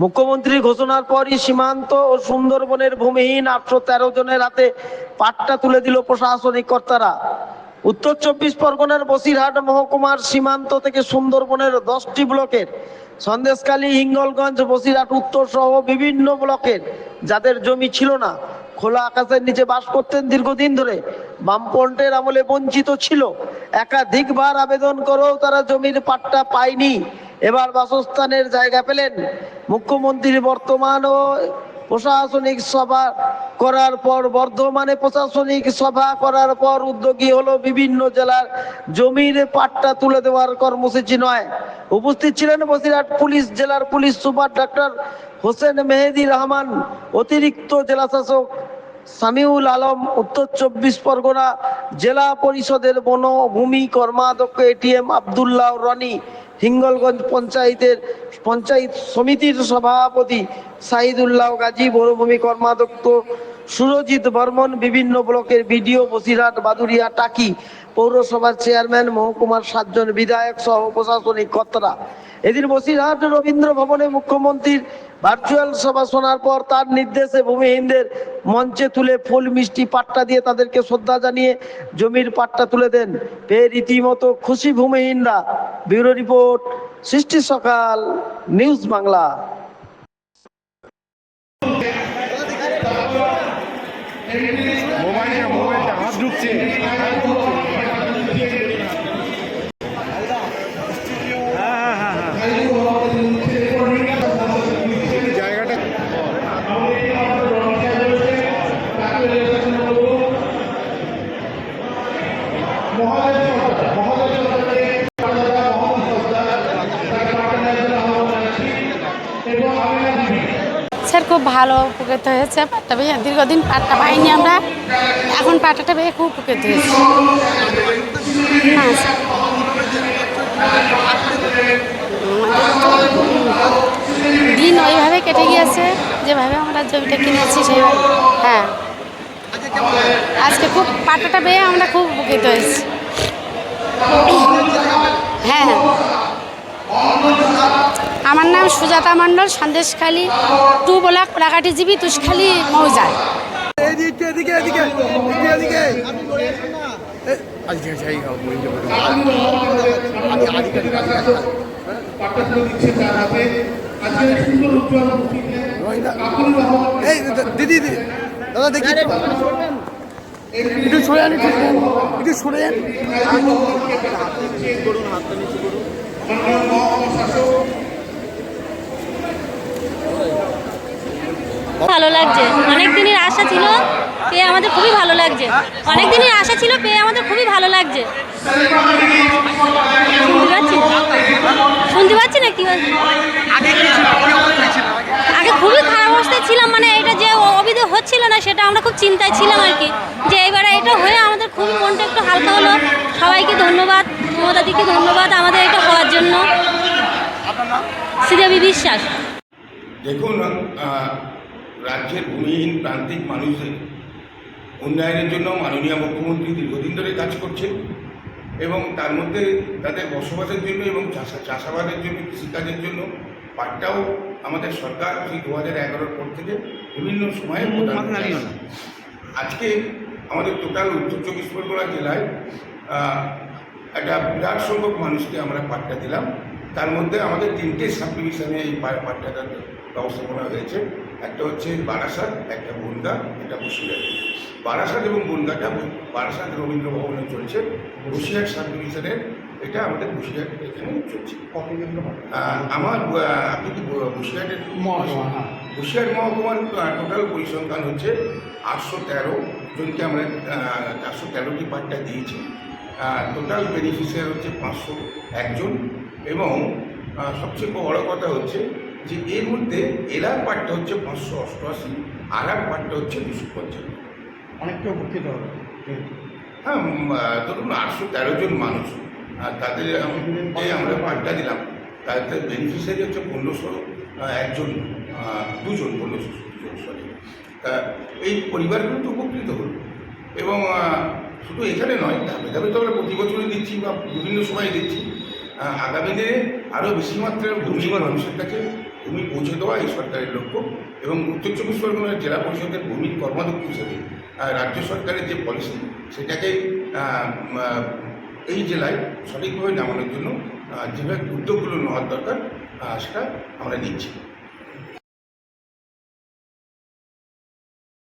মুখ্যমন্ত্রীর ঘোষণার পরই সীমান্ত ও সুন্দরবনের ভূমিহীন আটশো তেরো জনের হাতে পাট্টা তুলে দিল প্রশাসনিক কর্তারা। উত্তর চব্বিশ পরগনার বসিরহাট মহকুমার সীমান্ত থেকে সুন্দরবনের দশটি ব্লকের সন্দেশকালী হিঙ্গলগঞ্জ, বসিরহাট উত্তর সহ বিভিন্ন ব্লকের যাদের জমি ছিল না, খোলা আকাশের নিচে বাস করতেন দীর্ঘদিন ধরে। বামপন্টের আমলে বঞ্চিত ছিল। একাধিকবার আবেদন করেও তারা জমির পাট্টা পায়নি। এবার বাসস্থানের জায়গা পেলেন মুখ্যমন্ত্রীর বর্তমান ও প্রশাসনিক সভা করার পর, বর্ধমানে প্রশাসনিক সভা করার পর উদ্যোগী হলো বিভিন্ন জেলার জমির পাট্টা তুলে দেওয়ার কর্মসূচি নয়। উপস্থিত ছিলেন বসিরহাট পুলিশ, জেলার police super doctor Hossain Mehedi Rahman, অতিরিক্ত জেলাশাসক সামিউল আলম, উত্তর চব্বিশ পরগনা জেলা পরিষদের বনভূমি কর্মাধ্যক্ষ এটিএম আবদুল্লাহ রনি হিঙ্গলগঞ্জ পঞ্চায়েতের, পঞ্চায়েত সমিতির সভাপতি সাইদুল্লাহ গাজী বনভূমি কর্মাধ্যক্ষ সুরজিৎ বর্মন, বিভিন্ন ব্লকের বিডিও বসিরহাট বাদুরিয়া টাকি পৌরসভার চেয়ারম্যান, মহকুমার সাতজন বিধায়ক সহ প্রশাসনিক কর্তারা। এদিন বসিরহাট রবীন্দ্র ভবনে মুখ্যমন্ত্রীর ভার্চুয়াল সভা শোনার পর তার নির্দেশে ভূমিহীনদের মঞ্চে তুলে ফুল মিষ্টি পাট্টা দিয়ে তাদেরকে শ্রদ্ধা জানিয়ে জমির পাট্টা তুলে দেন। পেয়ে রীতিমতো খুশি ভূমিহীনরা। ব্যুরো রিপোর্ট সৃষ্টি সকাল নিউজ বাংলা। মোবাইলটা মোবাইলটা হাত ঢুকছে। স্যার খুব ভালো উপকৃত হয়েছে পাট্টা পেয়ে দীর্ঘদিন পাট্টা পাইনি আমরা। এখন পাট্টাটা পেয়ে খুব উপকৃত হয়েছে। হ্যাঁ দিন ওইভাবে কেটে গিয়েছে, যেভাবে আমরা জমিটা কিনেছি সেইভাবে। হ্যাঁ। আজকে খুব পাট্টাটা পেয়ে আমরা খুব উপকৃত হয়েছি। হ্যাঁ হ্যাঁ। আমার নাম সুজাতা মণ্ডল, সন্দেশখালী টু ব্লক প্রাকাটি জিবি তুষখালী এই, দিদি দিদি দেখি। একটু সরে আন একটু ভালো লাগছে। অনেক দিনের আশা ছিল পেয়ে আমাদের খুবই ভালো লাগছে। অনেক দিনের আশা ছিল পেয়ে আমাদের খুবই ভালো লাগছে। শুনতে পাচ্ছি? না কি আগে খুবই খারাপ অবস্থায় ছিলাম মানে এটা হচ্ছিল না সেটা আমরা খুব চিন্তায় ছিলাম আর কি। যে এবারে এটা হয়ে আমাদের খুবই মনটা একটু হালকা হলো। সবাইকে ধন্যবাদ মমতাদিকে ধন্যবাদ আমাদের এটা হওয়ার জন্য। শ্রীদেবী বিশ্বাস। দেখুন রাজ্যের ভূমিহীন প্রান্তিক মানুষদের উন্নয়নের জন্য মাননীয় মুখ্যমন্ত্রী দীর্ঘদিন ধরে কাজ করছেন এবং তার মধ্যে তাদের বসবাসের জন্য এবং চাষা চাষাবাদের জন্য কৃষিকাজের জন্য পাটটাও আমাদের সরকার সেই দু হাজার এগারোর পর থেকে বিভিন্ন সময়ে আজকে আমাদের টোটাল উত্তর চব্বিশ পরগনা জেলায় একটা বিরাট সংখ্যক মানুষকে আমরা পাট্টা দিলাম। তার মধ্যে আমাদের তিনটে সাব ডিভিশনে এই পাট্টাটার ব্যবস্থাপনা হয়েছে। একটা হচ্ছে বারাসাত একটা বনগা একটা বসিরহাট। বারাসাত এবং বনগাটা বারাসাত রবীন্দ্র ভবনে চলছে। বসিরহাট সাব ডিভিশনের এটা আমাদের বসিরহাট এখানে চলছে। আমার আপনি কি বসিরহাটের বসিরহাট মহকুমার টোটাল পরিসংখ্যান হচ্ছে আটশো তেরো জনকে আমরা চারশো তেরোটি পাট্টা দিয়েছি। টোটাল বেনিফিশিয়ার হচ্ছে পাঁচশো একজন এবং সবচেয়ে বড় কথা হচ্ছে যে এর মধ্যে এলার পাট্টা হচ্ছে পাঁচশো অষ্টআশি আর আর পাট্টা হচ্ছে দুশো পঞ্চান্ন। অনেকটা উপকৃত হবে। হ্যাঁ ধরুন আটশো তেরো জন মানুষ। আর তাদের আমরা পাট্টা দিলাম। তাদের বেনিফিশিয়ারি হচ্ছে পনেরোশো একজন দুজন পনেরোশো দুজন সরি তা এই পরিবারগুলো তো উপকৃত হল। এবং শুধু এখানে নয় ধাপে ধাপে তো আমরা প্রতি বছরই দিচ্ছি বা বিভিন্ন সময় দিচ্ছি। আগামী দিনে আরও বেশি মাত্রায় ভূমিবার মানুষের কাছে ভূমি পৌঁছে দেওয়া এই সরকারের লক্ষ্য। এবং উত্তর চব্বিশ পরগনার জেলা পরিষদের ভূমির কর্মাধ্যক্ষ হিসেবে রাজ্য সরকারের যে পলিসি সেটাকে এই জেলায় সঠিকভাবে নামানোর জন্য যেভাবে উদ্যোগগুলো নেওয়ার দরকার সেটা আমরা নিচ্ছি।